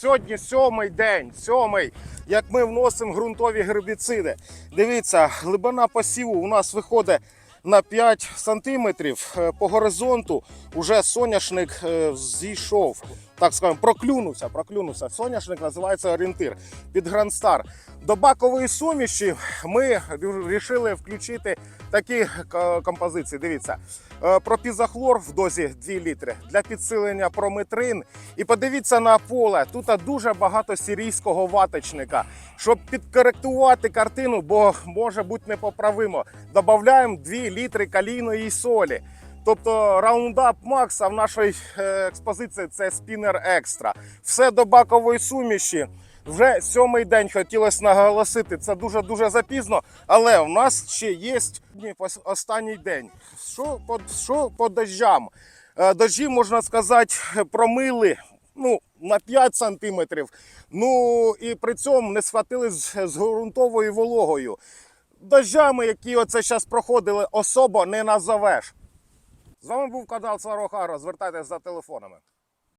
Сьогодні сьомий день, сьомий, як ми вносимо ґрунтові гербіциди. Дивіться, глибина посіву у нас виходить на 5 сантиметрів. Е, По горизонту вже соняшник е, зійшов. Так скажемо, проклюнувся, проклюнувся. Соняшник називається орієнтир під Грандстар. До бакової суміші ми вирішили включити такі композиції. Дивіться, Е, пропізохлор в дозі 2 літри для підсилення прометрин. І подивіться на поле. Тут дуже багато сирійського ваточника. Щоб підкоректувати картину, бо може бути непоправимо. Додаємо 2 літри калійної солі. Тобто раундап Макс, а в нашій е, експозиції це спінер екстра. Все до бакової суміші. Вже сьомий день хотілося наголосити. Це дуже дуже запізно, але в нас ще є останній день. Що по, що по дощам? Е, Дощі, можна сказати, промили ну, на 5 сантиметрів. Ну і при цьому не схватили з, з ґрунтовою вологою. Дощами, які оце зараз проходили, особо не назовеш. З вами був канал Сварохара. Звертайтесь за телефонами.